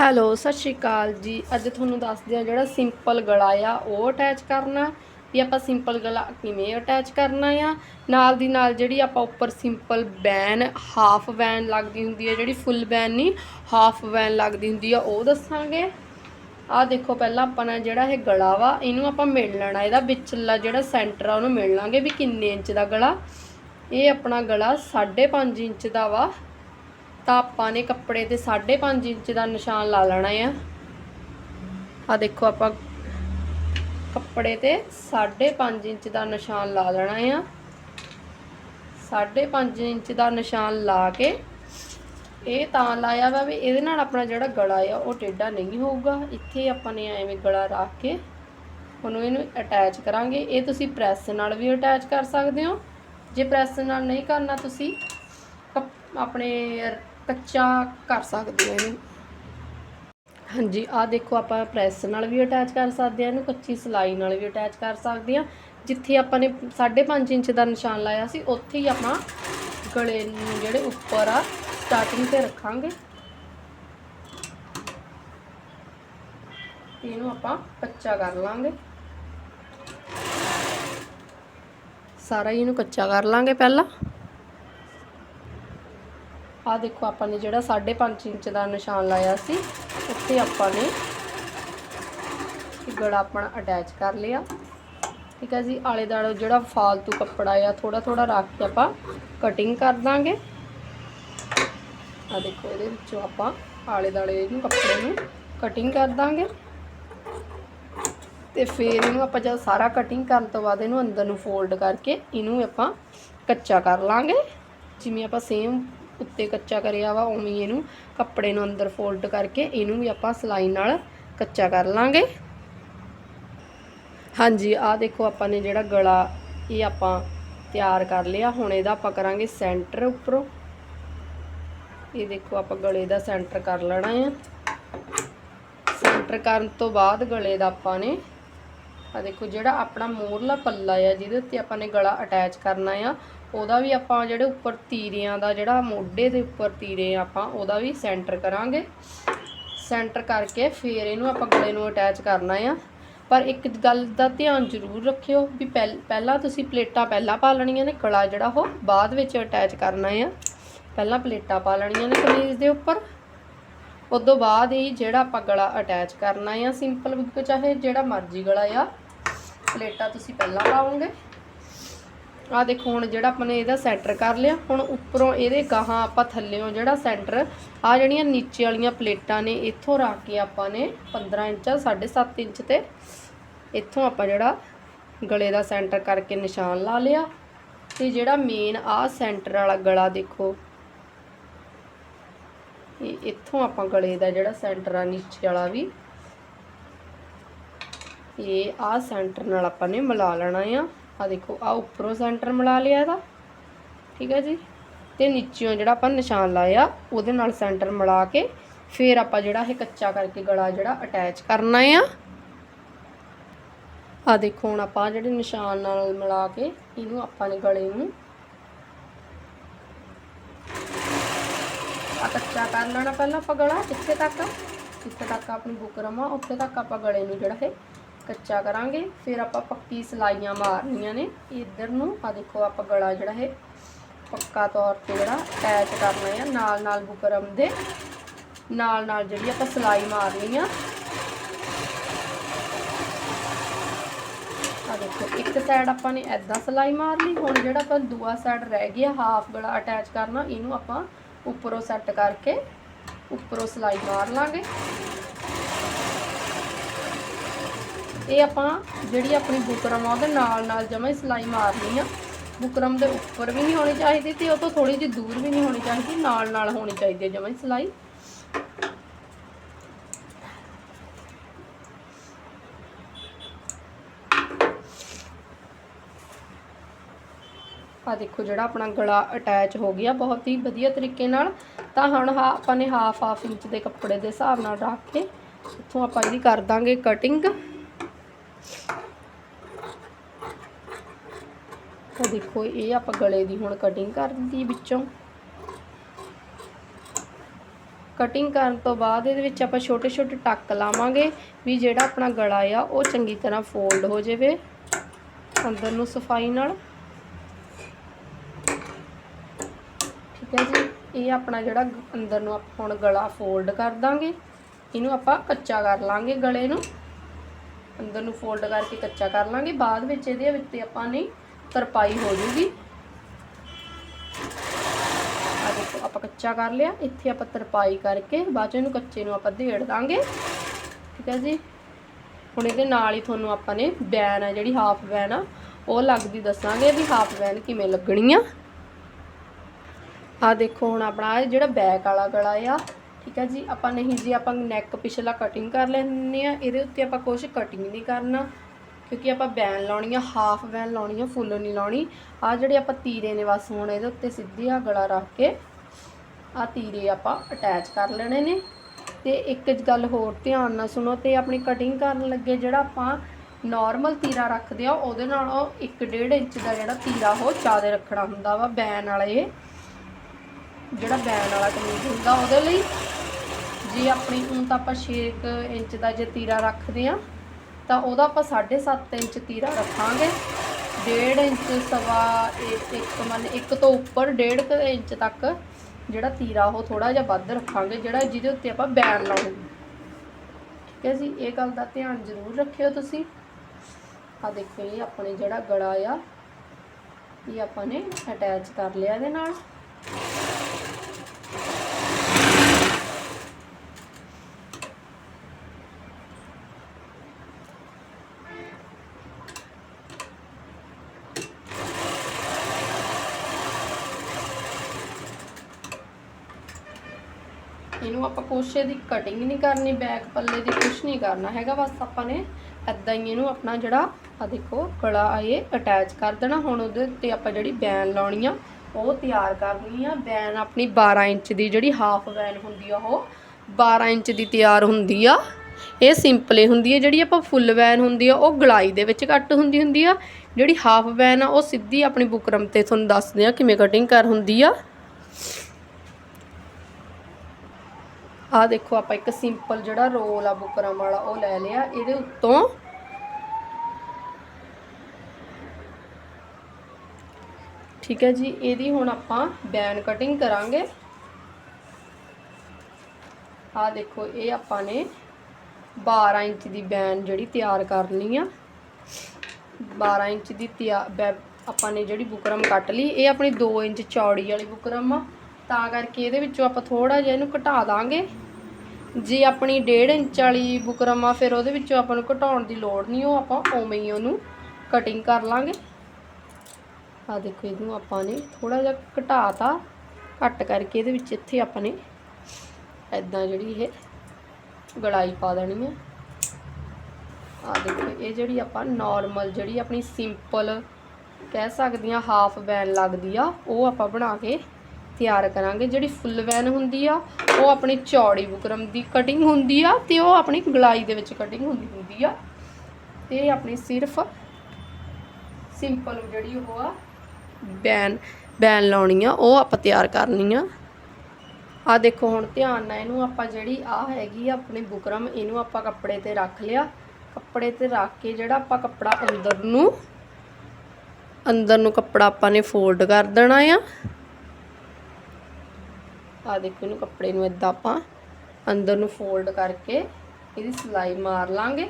Hello, ਸਤਿ ਸ਼੍ਰੀ ਅਕਾਲ ਜੀ। ਅੱਜ ਤੁਹਾਨੂੰ ਦੱਸਦੇ ਆ ਜਿਹੜਾ ਸਿੰਪਲ ਗਲਾ ਆ, ਉਹ ਅਟੈਚ ਕਰਨਾ। ਵੀ ਆਪਾਂ ਸਿੰਪਲ ਗਲਾ ਕਿਵੇਂ ਅਟੈਚ ਕਰਨਾ ਆ? ਨਾਲ ਦੀ ਨਾਲ ਜਿਹੜੀ ਆਪਾਂ ਉੱਪਰ ਸਿੰਪਲ ਬੈਨ ਹਾਫ ਵੈਨ ਲੱਗਦੀ ਹੁੰਦੀ ਹੈ ਜਿਹੜੀ ਫੁੱਲ ਬੈਨ ਨਹੀਂ ਹਾਫ ਵੈਨ ਲੱਗਦੀ ਹੁੰਦੀ ਆ, ਉਹ ਦੱਸਾਂਗੇ। ਆਹ ਦੇਖੋ, ਪਹਿਲਾਂ ਆਪਾਂ ਨੇ ਜਿਹੜਾ ਇਹ ਗਲਾ ਵਾ, ਇਹਨੂੰ ਆਪਾਂ ਮਿਲ ਲੈਣਾ। ਇਹਦਾ ਵਿਚਲਾ ਜਿਹੜਾ ਸੈਂਟਰ ਆ, ਉਹਨੂੰ ਮਿਲ ਲਾਂਗੇ ਵੀ ਕਿੰਨੇ ਇੰਚ ਦਾ ਗਲਾ। ਇਹ ਆਪਣਾ ਗਲਾ 5.5 ਇੰਚ ਦਾ ਵਾ। ਤਾਂ ਆਪਾਂ ਨੇ ਕੱਪੜੇ ਤੇ 5.5 ਇੰਚ ਦਾ ਨਿਸ਼ਾਨ ਲਾ ਲੈਣਾ ਆ। ਆ ਦੇਖੋ ਆਪਾਂ ਕੱਪੜੇ ਤੇ 5.5 ਇੰਚ ਦਾ ਨਿਸ਼ਾਨ ਲਾ ਲੈਣਾ ਆ। 5.5 ਇੰਚ ਦਾ ਨਿਸ਼ਾਨ ਲਾ ਕੇ ਇਹ ਤਾਂ ਲਾਇਆ ਵਾ ਵੀ ਇਹਦੇ ਨਾਲ ਆਪਣਾ ਜਿਹੜਾ ਗਲਾ ਆ, ਉਹ ਟੇਢਾ ਨਹੀਂ ਹੋਊਗਾ। ਇੱਥੇ ਆਪਾਂ ਨੇ ਐਵੇਂ ਗਲਾ ਰੱਖ ਕੇ ਉਹਨੂੰ ਇਹਨੂੰ ਅਟੈਚ ਕਰਾਂਗੇ। ਇਹ ਤੁਸੀਂ ਪ੍ਰੈਸ ਨਾਲ ਵੀ ਅਟੈਚ ਕਰ ਸਕਦੇ ਹੋ। ਜੇ ਪ੍ਰੈਸ ਨਾਲ ਨਹੀਂ ਕਰਨਾ ਤੁਸੀਂ, ਕੱਪ- ਆਪਣੇ ਕੱਚਾ ਕਰ ਸਕਦੇ ਹਾਂ ਇਹਨੂੰ। ਹਾਂਜੀ, ਆਹ ਦੇਖੋ ਆਪਾਂ ਪ੍ਰੈਸ ਨਾਲ ਵੀ ਅਟੈਚ ਕਰ ਸਕਦੇ ਹਾਂ ਇਹਨੂੰ ਕੱਚੀ ਸਲਾਈ ਨਾਲ ਵੀ ਅਟੈਚ ਕਰ ਸਕਦੇ ਹਾਂ ਜਿੱਥੇ ਆਪਾਂ ਨੇ 5.5 ਇੰਚ ਦਾ ਨਿਸ਼ਾਨ ਲਾਇਆ ਸੀ, ਉੱਥੇ ਹੀ ਆਪਾਂ ਗਲੇ ਨੂੰ ਜਿਹੜੇ ਉੱਪਰ ਆ ਸਟਾਰਟਿੰਗ ਤੇ ਰੱਖਾਂਗੇ। ਇਹਨੂੰ ਆਪਾਂ ਕੱਚਾ ਕਰ ਲਾਂਗੇ। ਸਾਰਾ ਹੀ ਇਹਨੂੰ ਕੱਚਾ ਕਰ ਲਾਂਗੇ ਪਹਿਲਾਂ। ਆ ਦੇਖੋ, ਆਪਾਂ ਨੇ ਜਿਹੜਾ 5.5 ਇੰਚ ਦਾ ਨਿਸ਼ਾਨ ਲਾਇਆ ਸੀ, ਉੱਥੇ ਆਪਾਂ ਨੇ ਗਲਾ ਆਪਣਾ ਅਟੈਚ ਕਰ ਲਿਆ। ਠੀਕ ਹੈ ਜੀ ਆਲੇ ਦਾਲੇ ਜਿਹੜਾ ਫਾਲਤੂ ਕੱਪੜਾ ਆ ਥੋੜਾ ਥੋੜਾ ਰੱਖ ਕੇ ਆਪਾਂ ਕਟਿੰਗ ਕਰ ਦਾਂਗੇ। ਆ ਦੇਖੋ, ਇਹਦੇ ਵਿੱਚੋਂ ਆਪਾਂ ਆਲੇ ਦਾਲੇ ਇਹਨੂੰ ਕੱਪੜੇ ਨੂੰ ਕਟਿੰਗ ਕਰ ਦਾਂਗੇ। ਤੇ ਫਿਰ ਇਹਨੂੰ ਆਪਾਂ ਜਦ ਸਾਰਾ ਕਟਿੰਗ ਕਰਨ ਤੋਂ ਬਾਅਦ ਇਹਨੂੰ ਅੰਦਰ ਨੂੰ ਫੋਲਡ ਕਰਕੇ ਇਹਨੂੰ ਆਪਾਂ ਕੱਚਾ ਕਰ ਲਾਂਗੇ। ਜਿਵੇਂ ਆਪਾਂ ਸੇਮ ਉੱਤੇ ਕੱਚਾ ਕਰਿਆ ਵਾ, ਉਵੇਂ ਇਹਨੂੰ ਕੱਪੜੇ ਨੂੰ ਅੰਦਰ ਫੋਲਡ ਕਰਕੇ ਇਹਨੂੰ ਵੀ ਆਪਾਂ ਸਲਾਈ ਨਾਲ ਕੱਚਾ ਕਰ ਲਾਂਗੇ। ਹਾਂਜੀ, ਆਹ ਦੇਖੋ ਆਪਾਂ ਨੇ ਜਿਹੜਾ ਗਲਾ ਇਹ ਆਪਾਂ ਤਿਆਰ ਕਰ ਲਿਆ। ਹੁਣ ਇਹਦਾ ਆਪਾਂ ਕਰਾਂਗੇ ਸੈਂਟਰ ਉੱਪਰੋਂ। ਇਹ ਦੇਖੋ ਆਪਾਂ ਗਲੇ ਦਾ ਸੈਂਟਰ ਕਰ ਲੈਣਾ ਆ। ਸੈਂਟਰ ਕਰਨ ਤੋਂ ਬਾਅਦ ਗਲੇ ਦਾ ਆਪਾਂ ਨੇ ਆ ਦੇਖੋ ਜਿਹੜਾ ਆਪਣਾ ਮੋਰਲਾ ਪੱਲਾ ਆ, ਜਿਹਦੇ ਉੱਤੇ ਆਪਾਂ ਨੇ ਗਲਾ ਅਟੈਚ ਕਰਨਾ ਆ ਉਹਦਾ ਵੀ ਆਪਾਂ ਜਿਹੜੇ ਉੱਪਰ ਤੀਰਿਆਂ ਦਾ ਜਿਹੜਾ ਮੋਢੇ ਦੇ ਉੱਪਰ ਤੀਰੇ ਆਪਾਂ ਉਹਦਾ ਵੀ ਸੈਂਟਰ ਕਰਾਂਗੇ। ਸੈਂਟਰ ਕਰਕੇ ਫਿਰ ਇਹਨੂੰ ਆਪਾਂ ਗਲੇ ਨੂੰ ਅਟੈਚ ਕਰਨਾ ਆ। ਪਰ ਇੱਕ ਗੱਲ ਦਾ ਧਿਆਨ ਜ਼ਰੂਰ ਰੱਖਿਓ ਵੀ ਪਹਿਲ- ਪਹਿਲਾਂ ਤੁਸੀਂ ਪਲੇਟਾਂ ਪਹਿਲਾਂ ਪਾ ਲੈਣੀਆਂ ਨੇ ਗਲਾ ਜਿਹੜਾ ਉਹ ਬਾਅਦ ਵਿੱਚ ਅਟੈਚ ਕਰਨਾ ਆ। ਪਹਿਲਾਂ ਪਲੇਟਾਂ ਪਾ ਲੈਣੀਆਂ ਨੇ ਕਮੀਜ਼ ਦੇ ਉੱਪਰ। ਉਦੋਂ ਬਾਅਦ ਹੀ ਜਿਹੜਾ ਆਪਾਂ ਗਲਾ ਅਟੈਚ ਕਰਨਾ ਆ, ਸਿੰਪਲ ਚਾਹੇ ਜਿਹੜਾ ਮਰਜ਼ੀ ਗਲਾ ਆ। ਪਲੇਟਾਂ ਤੁਸੀਂ ਪਹਿਲਾਂ ਪਾਓਗੇ। ਆ ਦੇਖੋ, ਹੁਣ ਜਿਹੜਾ ਆਪਾਂ ਨੇ ਇਹਦਾ ਸੈਂਟਰ ਕਰ ਲਿਆ, ਹੁਣ ਉੱਪਰੋਂ ਇਹਦੇ ਗਾਹਾਂ ਆਪਾਂ ਥੱਲੇੋਂ ਜਿਹੜਾ ਸੈਂਟਰ ਆ ਜਿਹੜੀਆਂ ਨੀਚੇ ਵਾਲੀਆਂ ਪਲੇਟਾਂ ਨੇ, ਇੱਥੋਂ ਰੱਖ ਕੇ ਆਪਾਂ ਨੇ 15 ਇੰਚ 7.5 ਇੰਚ ਤੇ ਇੱਥੋਂ ਆਪਾਂ ਜਿਹੜਾ ਗਲੇ ਦਾ ਸੈਂਟਰ ਕਰਕੇ ਨਿਸ਼ਾਨ ਲਾ ਲਿਆ। ਤੇ ਜਿਹੜਾ ਮੇਨ ਆ ਸੈਂਟਰ ਵਾਲਾ ਗਲਾ ਦੇਖੋ, ਇਹ ਇੱਥੋਂ ਆਪਾਂ ਗਲੇ ਦਾ ਜਿਹੜਾ ਸੈਂਟਰ ਆ, ਨੀਚੇ ਵਾਲਾ ਵੀ, ਇਹ ਆ ਸੈਂਟਰ ਨਾਲ ਆਪਾਂ ਨੇ ਮਿਲਾ ਲੈਣਾ ਆ। ਆ ਦੇਖੋ ਆ ਉੱਪਰੋਂ ਸੈਂਟਰ ਮਿਲਾ ਲਿਆ ਇਹਦਾ। ਠੀਕ ਹੈ ਜੀ? ਤੇ ਨੀਚਿਓਂ ਜਿਹੜਾ ਆਪਾਂ ਨਿਸ਼ਾਨ ਲਾਇਆ, ਉਹਦੇ ਨਾਲ ਸੈਂਟਰ ਮਿਲਾ ਕੇ ਫਿਰ ਆਪਾਂ ਜਿਹੜਾ ਇਹ ਕੱਚਾ ਕਰਕੇ ਗਲਾ ਜਿਹੜਾ ਅਟੈਚ ਕਰਨਾ ਆ। ਆ ਦੇਖੋ, ਹੁਣ ਆਪਾਂ ਜਿਹੜੇ ਨਿਸ਼ਾਨ ਨਾਲ ਮਿਲਾ ਕੇ ਇਹਨੂੰ ਆਪਾਂ ਨੇ ਗਲੇ ਨੂੰ ਆ ਕੱਚਾ ਕਰ ਲੈਣਾ ਪਹਿਲਾਂ ਆਪਾਂ ਗਲਾ ਕਿੱਥੇ ਤੱਕ ਜਿੱਥੇ ਤੱਕ ਆਪਣੀ ਬੁਕਰਮ ਆ ਉੱਥੇ ਤੱਕ ਆਪਾਂ ਗਲੇ ਨੂੰ ਜਿਹੜਾ ਹੈ ਕੱਚਾ ਕਰਾਂਗੇ। ਫਿਰ ਆਪਾਂ ਪੱਕੀ ਸਲਾਈਆਂ ਮਾਰਨੀਆਂ ਨੇ। ਇੱਧਰ ਨੂੰ ਆ ਦੇਖੋ ਆਪਾਂ ਗਲਾ ਜਿਹੜਾ ਹੈ ਪੱਕਾ ਤੌਰ ਤੇ ਜਿਹੜਾ ਅਟੈਚ ਕਰਨਾ ਹੈ ਨਾਲ ਨਾਲ ਬੁਕਰਮ ਦੇ। ਨਾਲ ਨਾਲ ਜਿਹੜੀ ਆਪਾਂ ਸਲਾਈ ਮਾਰਨੀ ਆ। ਆ ਦੇਖੋ, ਇੱਕ ਸਾਈਡ ਆਪਾਂ ਨੇ ਐਦਾਂ ਸਲਾਈ ਮਾਰ ਲਈ ਹੁਣ ਜਿਹੜਾ ਆਪਾਂ ਦੂਆ ਸਾਈਡ ਰਹਿ ਗਿਆ ਹਾਫ ਗਲਾ ਅਟੈਚ ਕਰਨਾ, ਇਹਨੂੰ ਆਪਾਂ ਉੱਪਰੋਂ ਸੈੱਟ ਕਰਕੇ ਉੱਪਰੋਂ ਸਲਾਈ ਮਾਰ ਲਾਂਗੇ। ਇਹ ਆਪਾਂ ਜਿਹੜੀ ਆਪਣੀ ਬੁਕਰਮ ਆ, ਉਹਦੇ ਨਾਲ ਨਾਲ ਜਮਾ ਸਿਲਾਈ ਮਾਰਨੀ ਆ। ਬੁਕਰਮ ਦੇ ਉੱਪਰ ਵੀ ਨਹੀਂ ਹੋਣੀ ਚਾਹੀਦੀ ਤੇ ਉਹ ਤੋਂ ਥੋੜੀ ਜਿਹੀ ਦੂਰ ਵੀ ਨਹੀਂ ਹੋਣੀ ਚਾਹੀਦੀ, ਨਾਲ ਨਾਲ ਹੋਣੀ ਚਾਹੀਦੀ ਹੈ ਜਮਾ ਹੀ ਆ ਦੇਖੋ ਜਿਹੜਾ ਆਪਣਾ ਗਲਾ ਅਟੈਚ ਹੋ ਗਿਆ, ਬਹੁਤ ਹੀ ਵਧੀਆ ਤਰੀਕੇ ਨਾਲ। ਤਾਂ ਹੁਣ ਆਪਾਂ ਨੇ ਹਾਫ ਹਾਫ ਇੰਚ ਦੇ ਕੱਪੜੇ ਦੇ ਹਿਸਾਬ ਨਾਲ ਰੱਖ ਕੇ ਇੱਥੋਂ ਆਪਾਂ ਇਹਦੀ ਕਰ ਦਾਂਗੇ ਕਟਿੰਗ ਤਾਂ ਦੇਖੋ, ਇਹ ਆਪਾਂ ਗਲੇ ਦੀ ਹੁਣ ਕਟਿੰਗ ਕਰ ਦਿੱਤੀ ਵਿੱਚੋਂ। ਕਟਿੰਗ ਕਰਨ ਤੋਂ ਬਾਅਦ ਇਹਦੇ ਵਿੱਚ ਆਪਾਂ ਛੋਟੇ ਛੋਟੇ ਟੱਕ ਲਾਵਾਂਗੇ ਵੀ ਜਿਹੜਾ ਆਪਣਾ ਗਲਾ ਆ, ਉਹ ਚੰਗੀ ਤਰ੍ਹਾਂ ਫੋਲਡ ਹੋ ਜਾਵੇ ਅੰਦਰ ਨੂੰ ਸਫ਼ਾਈ ਨਾਲ। ਠੀਕ ਹੈ ਜੀ, ਇਹ ਆਪਣਾ ਜਿਹੜਾ ਅੰਦਰ ਨੂੰ ਆਪਾਂ ਹੁਣ ਗਲਾ ਫੋਲਡ ਕਰ ਦਾਂਗੇ। ਇਹਨੂੰ ਆਪਾਂ ਕੱਚਾ ਕਰ ਲਾਂਗੇ ਗਲੇ ਨੂੰ। ਅੰਦਰ ਨੂੰ ਫੋਲਡ ਕਰਕੇ ਕੱਚਾ ਕਰ ਲਾਂਗੇ। ਬਾਅਦ ਵਿੱਚ ਇਹਦੇ ਵਿੱਚ ਆਪਾਂ ਨੇ ਤਰਪਾਈ ਹੋ ਜੂਗੀ। ਆ ਦੇਖੋ, ਆਪਾਂ ਕੱਚਾ ਕਰ ਲਿਆ। ਇੱਥੇ ਆਪਾਂ ਤਰਪਾਈ ਕਰਕੇ ਬਾਅਦ ਚ ਇਹਨੂੰ ਕੱਚੇ ਨੂੰ ਆਪਾਂ ਦੇੜ ਦਾਂਗੇ। ਠੀਕ ਹੈ ਜੀ? ਹੁਣ ਇਹਦੇ ਨਾਲ ਹੀ ਤੁਹਾਨੂੰ ਆਪਾਂ ਨੇ ਬੈਨ ਆ, ਜਿਹੜੀ ਹਾਫ ਬੈਨ ਆ, ਉਹ ਲੱਗਦੀ ਦੱਸਾਂਗੇ ਵੀ ਹਾਫ ਬੈਨ ਕਿਵੇਂ ਲੱਗਣੀ ਆ। ਆ ਦੇਖੋ, ਹੁਣ ਆਪਣਾ ਜਿਹੜਾ ਬੈਕ ਵਾਲਾ ਗਲਾ ਆ ਠੀਕ ਹੈ ਜੀ, ਆਪਾਂ ਨਹੀਂ ਜੀ, ਆਪਾਂ ਨੈਕ ਪਿਛਲਾ ਕਟਿੰਗ ਕਰ ਲੈਂਦੇ ਆ ਇਹਦੇ ਉੱਤੇ ਆਪਾਂ ਕੁਝ ਕਟਿੰਗ ਨਹੀਂ ਕਰਨਾ, ਕਿਉਂਕਿ ਆਪਾਂ ਬੈਨ ਲਾਉਣੀ ਆ ਹਾਫ ਬੈਨ ਲਾਉਣੀ ਆ ਫੁੱਲ ਨਹੀਂ ਲਾਉਣੀ। ਆ ਜਿਹੜੇ ਆਪਾਂ ਤੀਰੇ ਨੇ ਬਸ ਹੁਣ ਇਹਦੇ ਉੱਤੇ ਸਿੱਧੀ ਆ ਗਲਾ ਰੱਖ ਕੇ ਆ ਤੀਰੇ ਆਪਾਂ ਅਟੈਚ ਕਰ ਲੈਣੇ ਨੇ। ਤੇ ਇੱਕ ਗੱਲ ਹੋਰ ਧਿਆਨ ਨਾਲ ਸੁਣੋ ਤੇ ਆਪਣੀ ਕਟਿੰਗ ਕਰਨ ਲੱਗੇ ਜਿਹੜਾ ਆਪਾਂ ਨਾਰਮਲ ਤੀਰਾ ਰੱਖਦੇ ਆ, ਉਹਦੇ ਨਾਲੋਂ 1.5 ਇੰਚ ਦਾ ਜਿਹੜਾ ਤੀਰਾ, ਉਹ ਜ਼ਿਆਦਾ ਰੱਖਣਾ ਹੁੰਦਾ ਵਾ ਬੈਨ ਵਾਲੇ। ਜਿਹੜਾ ਬੈਨ ਵਾਲਾ ਕਮੀਜ਼ ਹੁੰਦਾ ਉਹਦੇ ਲਈ। ਜੇ ਆਪਣੀ, ਹੁਣ ਤਾਂ ਆਪਾਂ 6 ਇੰਚ ਦਾ ਜੇ ਤੀਰਾ ਰੱਖਦੇ ਆ ਤਾਂ ਉਹਦਾ ਆਪਾਂ 7.5 ਇੰਚ ਤੀਰਾ ਰੱਖਾਂਗੇ। 1.5 ਇੰਚ ਸਵਾ ਇਹ ਇੱਕ ਮੰਨ, ਇੱਕ ਤੋਂ ਉੱਪਰ 1.5 ਇੰਚ ਤੱਕ ਜਿਹੜਾ ਤੀਰਾ ਉਹ ਥੋੜਾ ਜਿਹਾ ਵੱਧ ਰੱਖਾਂਗੇ, ਜਿਹੜਾ ਜਿਹਦੇ ਉੱਤੇ ਆਪਾਂ ਬੈਨ ਲਾਉਣੀ। ਠੀਕ ਹੈ ਜੀ, ਇਹ ਗੱਲ ਦਾ ਧਿਆਨ ਜ਼ਰੂਰ ਰੱਖਿਓ ਤੁਸੀਂ। ਆ ਦੇਖੋ ਇਹ ਆਪਣੇ ਜਿਹੜਾ ਗਲਾ ਆ, ਇਹ ਆਪਾਂ ਨੇ ਅਟੈਚ ਕਰ ਲਿਆ ਇਹਦੇ ਨਾਲ। ਇਹਨੂੰ ਆਪਾਂ ਕੋਸ਼ੇ ਦੀ ਕਟਿੰਗ ਨਹੀਂ ਕਰਨੀ ਬੈਕ ਪੱਲੇ ਦੀ ਕੁਝ ਨਹੀਂ ਕਰਨਾ ਹੈਗਾ, ਬਸ ਆਪਾਂ ਨੇ ਐਦਾਂ ਹੀ ਇਹਨੂੰ ਆਪਣਾ ਜਿਹੜਾ ਆ ਦੇਖੋ ਗਲਾ ਇਹ ਅਟੈਚ ਕਰ ਦੇਣਾ। ਹੁਣ ਉਹਦੇ ਉੱਤੇ ਆਪਾਂ ਜਿਹੜੀ ਬੈਨ ਲਾਉਣੀ ਆ, ਉਹ ਤਿਆਰ ਕਰਨੀ ਆ। ਬੈਨ ਆਪਣੀ 12 ਇੰਚ ਦੀ ਜਿਹੜੀ ਹਾਫ ਬੈਨ ਹੁੰਦੀ ਆ, ਉਹ 12 ਇੰਚ ਦੀ ਤਿਆਰ ਹੁੰਦੀ ਆ। ਇਹ ਸਿੰਪਲੇ ਹੁੰਦੀ ਹੈ ਜਿਹੜੀ ਆਪਾਂ ਫੁੱਲ ਵੈਨ ਹੁੰਦੀ ਆ, ਉਹ ਗਲਾਈ ਦੇ ਵਿੱਚ ਕੱਟ ਹੁੰਦੀ ਹੁੰਦੀ ਆ। ਜਿਹੜੀ ਹਾਫ ਵੈਨ ਆ, ਉਹ ਸਿੱਧੀ ਆਪਣੀ ਬੁਕਰਮ ਤੇ ਤੁਹਾਨੂੰ ਦੱਸਦੇ ਆ ਕਿਵੇਂ ਕਟਿੰਗ ਕਰ ਹੁੰਦੀ ਆ। ਆਹ ਦੇਖੋ ਆਪਾਂ ਇੱਕ ਸਿੰਪਲ ਜਿਹੜਾ ਰੋਲ ਆ ਬੁਕਰਮ ਵਾਲਾ, ਉਹ ਲੈ ਲਿਆ। ਇਹਦੇ ਉੱਤੋਂ ਠੀਕ ਹੈ ਜੀ, ਇਹਦੀ ਹੁਣ ਆਪਾਂ ਬੈਨ ਕਟਿੰਗ ਕਰਾਂਗੇ। ਆਹ ਦੇਖੋ, ਇਹ ਆਪਾਂ ਨੇ 12 ਇੰਚ ਦੀ ਬੈਨ ਜਿਹੜੀ ਤਿਆਰ ਕਰਨੀ ਆ। 12 ਇੰਚ ਦੀ ਤਿਆ ਆਪਾਂ ਨੇ ਜਿਹੜੀ ਬੁਕਰਮ ਕੱਟ ਲਈ, ਇਹ ਆਪਣੀ 2 ਇੰਚ ਚੌੜੀ ਵਾਲੀ ਬੁਕਰਮ ਆ। ਤਾਂ ਕਰਕੇ ਇਹਦੇ ਵਿੱਚੋਂ ਆਪਾਂ ਥੋੜਾ ਜਿਹਾ ਇਹਨੂੰ ਘਟਾ ਦਾਂਗੇ। ਜੇ ਆਪਣੀ 1.5 ਇੰਚ ਵਾਲੀ ਬੁਕਰਮ ਆ ਫਿਰ ਉਹਦੇ ਵਿੱਚੋਂ ਆਪਾਂ ਨੂੰ ਘਟਾਉਣ ਦੀ ਲੋੜ ਨਹੀਂ, ਉਹ ਆਪਾਂ ਉਵੇਂ ਹੀ ਉਹਨੂੰ ਕਟਿੰਗ ਕਰ ਲਾਂਗੇ। ਆ ਦੇਖੋ, ਇਹਨੂੰ ਆਪਾਂ ਨੇ ਥੋੜਾ ਜਿਹਾ ਘਟਾਤਾ। ਘੱਟ ਕਰਕੇ ਇਹਦੇ ਵਿੱਚ ਇੱਥੇ ਆਪਾਂ ਨੇ ਐਦਾਂ ਜਿਹੜੀ ਇਹ ਗੜਾਈ ਪਾ ਦੇਣੀ ਹੈ ਆ ਦੇਖੋ, ਇਹ ਜਿਹੜੀ ਆਪਾਂ ਨਾਰਮਲ ਜਿਹੜੀ ਆਪਣੀ ਸਿੰਪਲ ਕਹਿ ਸਕਦੇ ਆ ਹਾਫ ਬੈਨ ਲੱਗਦੀ ਆ, ਉਹ ਆਪਾਂ ਬਣਾ ਕੇ ਤਿਆਰ ਕਰਾਂਗੇ। ਜਿਹੜੀ ਫੁੱਲ ਵੈਨ ਹੁੰਦੀ ਆ, ਉਹ ਆਪਣੀ ਚੌੜੀ ਬੁਕਰਮ ਦੀ ਕਟਿੰਗ ਹੁੰਦੀ ਆ ਤੇ ਉਹ ਆਪਣੀ ਗਲਾਈ ਦੇ ਵਿੱਚ ਕਟਿੰਗ ਹੁੰਦੀ ਹੁੰਦੀ ਆ। ਤੇ ਆਪਣੀ ਸਿਰਫ ਸਿੰਪਲ ਜਿਹੜੀ ਉਹ ਆ, ਬੈਨ ਬੈਨ ਲਾਉਣੀ ਆ, ਉਹ ਆਪਾਂ ਤਿਆਰ ਕਰਨੀ ਆ। ਆ ਦੇਖੋ ਹੁਣ ਧਿਆਨ ਨਾਲ ਇਹਨੂੰ ਆਪਾਂ ਜਿਹੜੀ ਆ ਹੈਗੀ ਆ ਆਪਣੀ ਬੁਕਰਮ, ਇਹਨੂੰ ਆਪਾਂ ਕੱਪੜੇ ਤੇ ਰੱਖ ਲਿਆ। ਕੱਪੜੇ ਤੇ ਰੱਖ ਕੇ ਜਿਹੜਾ ਆਪਾਂ ਕੱਪੜਾ ਅੰਦਰ ਨੂੰ ਅੰਦਰ ਨੂੰ ਕੱਪੜਾ ਆਪਾਂ ਨੇ ਫੋਲਡ ਕਰ ਦੇਣਾ ਆ। ਆ ਦੇਖੋ ਇਹਨੂੰ ਕੱਪੜੇ ਨੂੰ ਇਦਾਂ ਆਪਾਂ ਅੰਦਰ ਨੂੰ ਫੋਲਡ ਕਰਕੇ ਇਹਦੀ ਸਿਲਾਈ ਮਾਰ ਲਾਂਗੇ।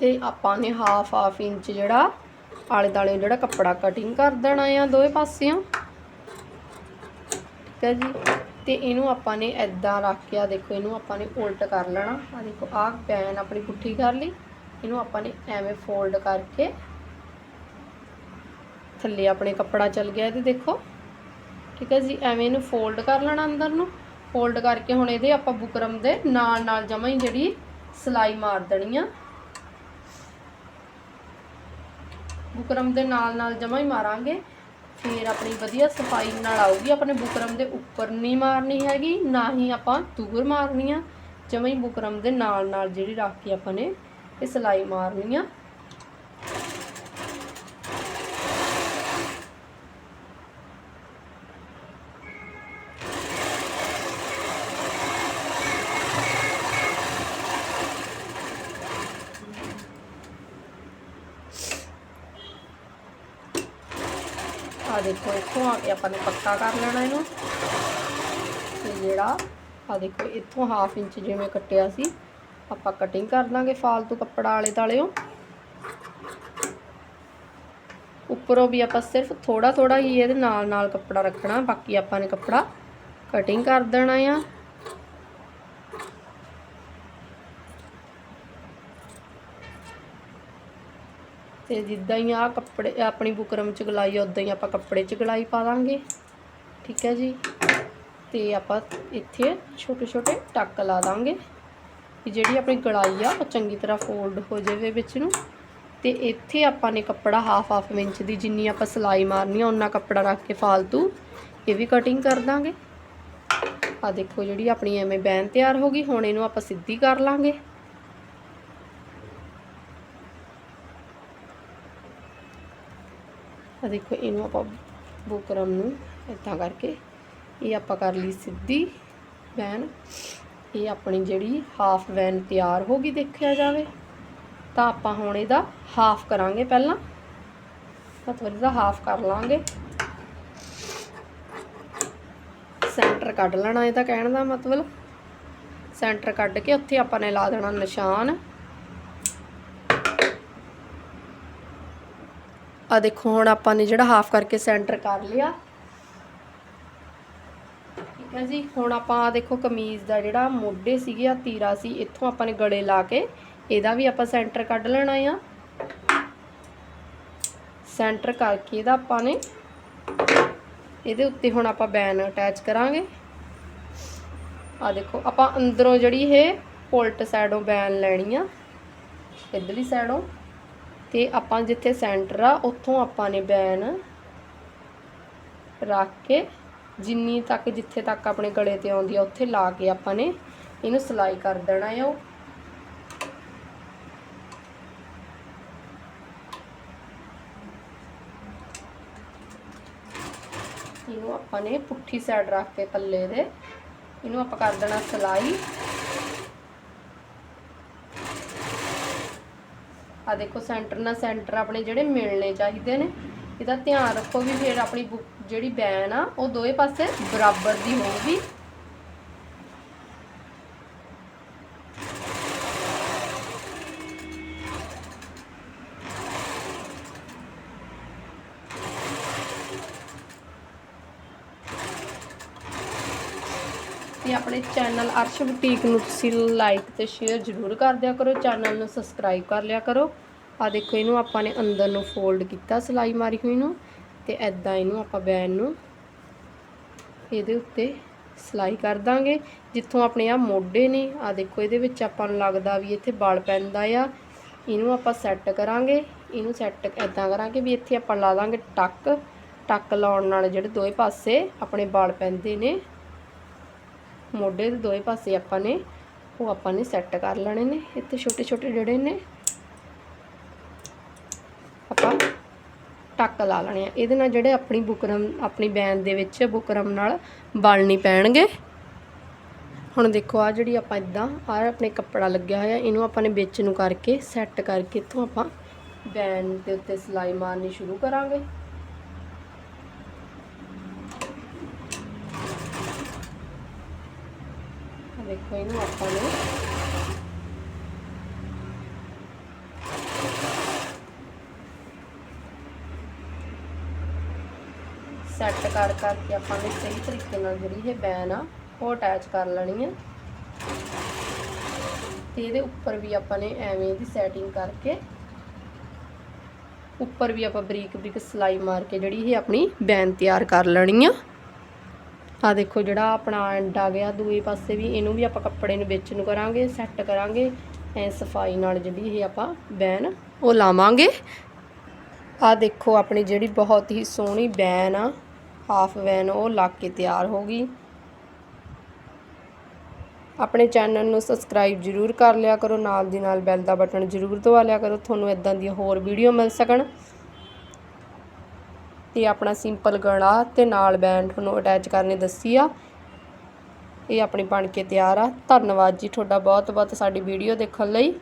ਤੇ ਆਪਾਂ ਨੇ ਹਾਫ ਹਾਫ ਇੰਚ ਜਿਹੜਾ ਆਲੇ ਦਾਲੇ ਜਿਹੜਾ ਕੱਪੜਾ ਕਟਿੰਗ ਕਰ ਦੇਣਾ ਆ ਦੋਵੇਂ ਪਾਸਿਆਂ ਠੀਕ ਹੈ ਜੀ। ਤੇ ਇਹਨੂੰ ਆਪਾਂ ਨੇ ਐਦਾਂ ਰੱਖ ਕੇ ਆ ਦੇਖੋ, ਇਹਨੂੰ ਆਪਾਂ ਨੇ ਉਲਟ ਕਰ ਲੈਣਾ। ਆ ਦੇਖੋ, ਆਹ ਪੈਨ ਆਪਣੀ ਪੁੱਠੀ ਕਰ ਲਈ। ਇਹਨੂੰ ਆਪਾਂ ਨੇ ਐਵੇਂ ਫੋਲਡ ਕਰਕੇ ਥੱਲੇ ਆਪਣੇ ਕੱਪੜਾ ਚੱਲ ਗਿਆ ਇਹਦੇ, ਦੇਖੋ। ਠੀਕ ਹੈ ਜੀ, ਐਵੇਂ ਇਹਨੂੰ ਫੋਲਡ ਕਰ ਲੈਣਾ ਅੰਦਰ ਨੂੰ। ਫੋਲਡ ਕਰਕੇ ਹੁਣ ਇਹਦੇ ਆਪਾਂ ਬੁਕਰਮ ਦੇ ਨਾਲ ਨਾਲ ਜਮਾਂ ਹੀ ਜਿਹੜੀ ਸਿਲਾਈ ਮਾਰ ਦੇਣੀ ਆ। ਬੁਕਰਮ ਦੇ ਨਾਲ ਨਾਲ ਜਮਾ ਹੀ ਮਾਰਾਂਗੇ। ਫਿਰ ਆਪਣੀ ਵਧੀਆ ਸਫ਼ਾਈ ਨਾਲ ਆਊਗੀ। ਆਪਣੇ ਬੁਕਰਮ ਦੇ ਉੱਪਰ ਨਹੀਂ ਮਾਰਨੀ ਹੈਗੀ, ਨਾ ਹੀ ਆਪਾਂ ਦੂਰ ਮਾਰਨੀ ਆ ਜਮਾਂ ਬੁਕਰਮ ਦੇ ਨਾਲ ਨਾਲ ਜਿਹੜੀ ਰੱਖ ਕੇ ਆਪਾਂ ਨੇ ਇਹ ਸਿਲਾਈ ਮਾਰਨੀ ਆ ਆ ਦੇਖੋ, ਇੱਥੋਂ ਆ ਕੇ ਆਪਾਂ ਨੇ ਪੱਕਾ ਕਰ ਲੈਣਾ ਇਹਨੂੰ। ਤੇ ਜਿਹੜਾ ਆ ਦੇਖੋ, ਇੱਥੋਂ ਹਾਫ ਇੰਚ ਜਿਵੇਂ ਕੱਟਿਆ ਸੀ, ਆਪਾਂ ਕਟਿੰਗ ਕਰ ਦਾਂਗੇ ਫਾਲਤੂ ਕੱਪੜਾ ਆਲੇ ਤਾਲਿਓ। ਉੱਪਰੋਂ ਵੀ ਆਪਾਂ ਸਿਰਫ ਥੋੜਾ ਥੋੜਾ ਹੀ ਇਹਦੇ ਨਾਲ ਨਾਲ ਕੱਪੜਾ ਰੱਖਣਾ, ਬਾਕੀ ਆਪਾਂ ਨੇ ਕੱਪੜਾ ਕਟਿੰਗ ਕਰ ਦੇਣਾ ਆ। ਤੇ ਜਿੱਦਾਂ ਹੀ ਆ ਕੱਪੜੇ, ਆਪਣੀ ਬੁਕਰਮ ਚ ਗਲਾਈ ਉਦਾਂ ਹੀ ਆਪਾਂ ਕੱਪੜੇ ਚ ਗਲਾਈ ਪਾ ਦਾਂਗੇ। ਠੀਕ ਹੈ ਜੀ? ਤੇ ਆਪਾਂ ਇੱਥੇ ਛੋਟੇ ਛੋਟੇ ਟੱਕ ਲਾ ਦਾਂਗੇ। ਕਿ ਜਿਹੜੀ ਆਪਣੀ ਗਲਾਈ ਆ, ਉਹ ਚੰਗੀ ਤਰ੍ਹਾਂ ਫੋਲਡ ਹੋ ਜਾਵੇ ਵਿੱਚ ਨੂੰ। ਤੇ ਇੱਥੇ ਆਪਾਂ ਨੇ ਕੱਪੜਾ ਹਾਫ ਹਾਫ ਇੰਚ ਦੀ ਜਿੰਨੀ ਆਪਾਂ ਸਿਲਾਈ ਮਾਰਨੀ ਆ ਉਹਨਾਂ ਕੱਪੜਾ ਰੱਖ ਕੇ ਫਾਲਤੂ ਇਹ ਵੀ ਕਟਿੰਗ ਕਰ ਦਾਂਗੇ। ਆ ਦੇਖੋ ਜਿਹੜੀ ਆਪਣੀ ਐਵੇਂ ਬੈਨ ਤਿਆਰ ਹੋ ਗਈ, ਹੁਣ ਇਹਨੂੰ ਆਪਾਂ ਸਿੱਧੀ ਕਰ ਲਾਂਗੇ। ਆ ਦੇਖੋ ਇਹਨੂੰ ਆਪਾਂ ਬੁਕਰਮ ਨੂੰ ਇਦਾਂ ਕਰਕੇ ਇਹ ਆਪਾਂ ਕਰ ਲਈ ਸਿੱਧੀ ਵੈਨ। ਇਹ ਆਪਣੀ ਜਿਹੜੀ ਹਾਫ ਵੈਨ ਤਿਆਰ ਹੋ ਗਈ ਦੇਖਿਆ ਜਾਵੇ, ਤਾਂ ਆਪਾਂ ਹੁਣ ਇਹਦਾ ਹਾਫ ਕਰਾਂਗੇ ਪਹਿਲਾਂ। ਮਤਲਬ ਇਹਦਾ ਹਾਫ ਕਰ ਲਾਂਗੇ। ਸੈਂਟਰ ਕੱਢ ਲੈਣਾ ਇਹਦਾ ਕਹਿਣ ਦਾ ਮਤਲਬ। ਸੈਂਟਰ ਕੱਢ ਕੇ ਉੱਥੇ ਆਪਾਂ ਨੇ ਲਾ ਦੇਣਾ ਨਿਸ਼ਾਨ। ਆ ਦੇਖੋ, ਹੁਣ ਆਪਾਂ ਨੇ ਜਿਹੜਾ ਹਾਫ ਕਰਕੇ ਸੈਂਟਰ ਕਰ ਲਿਆ। ਠੀਕ ਹੈ ਜੀ, ਹੁਣ ਆਪਾਂ ਆ ਦੇਖੋ ਕਮੀਜ਼ ਦਾ ਜਿਹੜਾ ਮੋਢੇ ਸੀਗੇ ਆ ਤੀਰਾ ਸੀ, ਇੱਥੋਂ ਆਪਾਂ ਨੇ ਗਲੇ ਲਾ ਕੇ ਇਹਦਾ ਵੀ ਆਪਾਂ ਸੈਂਟਰ ਕੱਢ ਲੈਣਾ ਆ। ਸੈਂਟਰ ਕਰਕੇ ਇਹਦਾ ਆਪਾਂ ਨੇ ਇਹਦੇ ਉੱਤੇ ਹੁਣ ਆਪਾਂ ਬੈਨ ਅਟੈਚ ਕਰਾਂਗੇ। ਆ ਦੇਖੋ, ਆਪਾਂ ਅੰਦਰੋਂ ਜਿਹੜੀ ਇਹ ਪੁਲਟ ਸਾਈਡੋਂ ਬੈਨ ਲੈਣੀ ਆ, ਇਧਰਲੀ ਸਾਈਡੋਂ ਤੇ ਆਪਾਂ ਜਿੱਥੇ ਸੈਂਟਰ ਆ, ਉੱਥੋਂ ਆਪਾਂ ਨੇ ਬੈਨ ਰੱਖ ਕੇ ਜਿੰਨੀ ਤੱਕ ਜਿੱਥੇ ਤੱਕ ਆਪਣੇ ਗਲੇ ਤੇ ਆਉਂਦੀ ਆ, ਉੱਥੇ ਲਾ ਕੇ ਆਪਾਂ ਨੇ ਇਹਨੂੰ ਸਿਲਾਈ ਕਰ ਦੇਣਾ ਆ ਉਹ। ਇਹਨੂੰ ਆਪਾਂ ਨੇ ਪੁੱਠੀ ਸਾਈਡ ਰੱਖ ਕੇ ਪੱਲੇ ਦੇ। ਇਹਨੂੰ ਆਪਾਂ ਕਰ ਦੇਣਾ ਸਿਲਾਈ। ਆ ਦੇਖੋ ਸੈਂਟਰ ਨਾਲ ਸੈਂਟਰ ਆਪਣੇ ਜਿਹੜੇ ਮਿਲਣੇ ਚਾਹੀਦੇ ਨੇ, ਇਹਦਾ ਧਿਆਨ ਰੱਖੋ ਵੀ ਫਿਰ ਆਪਣੀ ਬੁੱਕ ਜਿਹੜੀ ਬੈਨ ਆ, ਉਹ ਦੋਵੇਂ ਪਾਸੇ ਬਰਾਬਰ ਦੀ ਹੋਊਗੀ। ਆਪਣੇ ਚੈਨਲ ਅਰਸ਼ ਬੁਟੀਕ ਨੂੰ ਤੁਸੀਂ ਲਾਈਕ ਤੇ ਸ਼ੇਅਰ ਜ਼ਰੂਰ ਕਰ ਦਿਆ ਕਰੋ। ਚੈਨਲ ਨੂੰ ਸਬਸਕ੍ਰਾਈਬ ਕਰ ਲਿਆ ਕਰੋ। ਆ ਦੇਖੋ, ਇਹਨੂੰ ਆਪਾਂ ਨੇ ਅੰਦਰ ਨੂੰ ਫੋਲਡ ਕੀਤਾ ਸਿਲਾਈ ਮਾਰੀ ਹੋਈ ਨੂੰ ਤੇ ਐਦਾਂ ਇਹਨੂੰ ਆਪਾਂ ਬੈਨ ਨੂੰ ਇਹਦੇ ਉੱਤੇ ਸਿਲਾਈ ਕਰ ਦਾਂਗੇ। ਜਿੱਥੋਂ ਆਪਣੇ ਆ ਮੋਢੇ ਨੇ, ਆ ਦੇਖੋ, ਇਹਦੇ ਵਿੱਚ ਆਪਾਂ ਨੂੰ ਲੱਗਦਾ ਵੀ ਇੱਥੇ ਬਲ ਪੈਂਦਾ ਆ। ਇਹਨੂੰ ਆਪਾਂ ਸੈੱਟ ਕਰਾਂਗੇ। ਇਹਨੂੰ ਸੈੱਟ ਐਦਾਂ ਕਰਾਂਗੇ ਵੀ ਇੱਥੇ ਆਪਾਂ ਲਾ ਦਾਂਗੇ ਟੱਕ। ਟੱਕ ਲਾਉਣ ਨਾਲ ਜਿਹੜੇ ਦੋਵੇਂ ਪਾਸੇ ਆਪਣੇ ਬਲ ਪੈਂਦੇ ਨੇ ਮੋਢੇ ਦੇ ਦੋਵੇਂ ਪਾਸੇ ਆਪਾਂ ਨੇ, ਉਹ ਆਪਾਂ ਨੇ ਸੈੱਟ ਕਰ ਲੈਣੇ ਨੇ, ਇੱਥੇ ਛੋਟੇ ਛੋਟੇ ਜਿਹੜੇ ਨੇ, ਆਪਾਂ ਟੱਕ ਲਾ ਲੈਣੇ ਆ। ਇਹਦੇ ਨਾਲ ਜਿਹੜੇ ਆਪਣੀ ਬੁਕਰਮ, ਆਪਣੀ ਬੈਨ ਦੇ ਵਿੱਚ ਬੁਕਰਮ ਨਾਲ ਬਲ ਨਹੀਂ ਪੈਣਗੇ। ਹੁਣ ਦੇਖੋ ਆ ਜਿਹੜੀ ਆਪਾਂ ਇਦਾਂ ਆ ਆਪਣੇ ਕੱਪੜਾ ਲੱਗਿਆ ਹੋਇਆ, ਇਹਨੂੰ ਆਪਾਂ ਨੇ ਵਿੱਚ ਨੂੰ ਕਰਕੇ ਸੈੱਟ ਕਰਕੇ ਇੱਥੋਂ ਆਪਾਂ ਬੈਨ ਦੇ ਉੱਤੇ ਸਿਲਾਈ ਮਾਰਨੀ ਸ਼ੁਰੂ ਕਰਾਂਗੇ। ਦੇਖੋ ਇਹਨੂੰ ਆਪਾਂ ਨੇ। ਸੈੱਟ ਕਰ ਕਰਕੇ ਆਪਾਂ ਨੇ ਸਹੀ ਤਰੀਕੇ ਨਾਲ ਜਿਹੜੀ ਇਹ ਬੈਨ ਆ, ਉਹ ਅਟੈਚ ਕਰ ਲੈਣੀ ਆ। ਤੇ ਇਹਦੇ ਉੱਪਰ ਵੀ ਆਪਾਂ ਨੇ ਐਵੇਂ ਦੀ ਸੈਟਿੰਗ ਕਰਕੇ ਉੱਪਰ ਵੀ ਆਪਾਂ ਬਰੀਕ ਬਰੀਕ ਸਲਾਈ ਮਾਰ ਕੇ ਜਿਹੜੀ ਇਹ ਆਪਣੀ ਬੈਨ ਤਿਆਰ ਕਰ ਲੈਣੀ ਆ। ਆ ਦੇਖੋ ਜਿਹੜਾ ਆਪਣਾ ਐਂਡ ਆ ਗਿਆ, ਦੂਏ ਪਾਸੇ ਵੀ ਇਹਨੂੰ ਵੀ ਆਪਾਂ ਕੱਪੜੇ ਨੂੰ ਵਿੱਚ ਨੂੰ ਕਰਾਂਗੇ, ਸੈੱਟ ਕਰਾਂਗੇ। ਐ ਸਫ਼ਾਈ ਨਾਲ ਜਿਹੜੀ ਇਹ ਆਪਾਂ ਬੈਨ ਉਹ ਲਾਵਾਂਗੇ। ਆ ਦੇਖੋ ਆਪਣੀ ਜਿਹੜੀ ਬਹੁਤ ਹੀ ਸੋਹਣੀ ਵੈਨ ਆ, ਹਾਫ ਵੈਨ ਉਹ ਲੱਗ ਕੇ ਤਿਆਰ ਹੋ ਗਈ। ਆਪਣੇ ਚੈਨਲ ਨੂੰ ਸਬਸਕ੍ਰਾਈਬ ਜਰੂਰ ਕਰ ਲਿਆ ਕਰੋ, ਨਾਲ ਦੀ ਨਾਲ ਬੈਲ ਦਾ ਬਟਨ ਜਰੂਰ ਦਬਾ ਲਿਆ ਕਰੋ, ਤੁਹਾਨੂੰ ਇਦਾਂ ਦੀਆਂ ਹੋਰ ਵੀਡੀਓ ਮਿਲ ਸਕਣ। ਤੇ ਆਪਣਾ ਸਿੰਪਲ ਗਲਾ ਤੇ ਨਾਲ ਬੈਂਡ ਨੂੰ ਅਟੈਚ ਕਰਨੇ ਦੱਸੀ ਆ। ਇਹ ਆਪਣੀ ਬਣ ਕੇ ਤਿਆਰ ਆ। ਧੰਨਵਾਦ ਜੀ ਤੁਹਾਡਾ ਬਹੁਤ ਬਹੁਤ ਸਾਡੀ ਵੀਡੀਓ ਦੇਖਣ ਲਈ।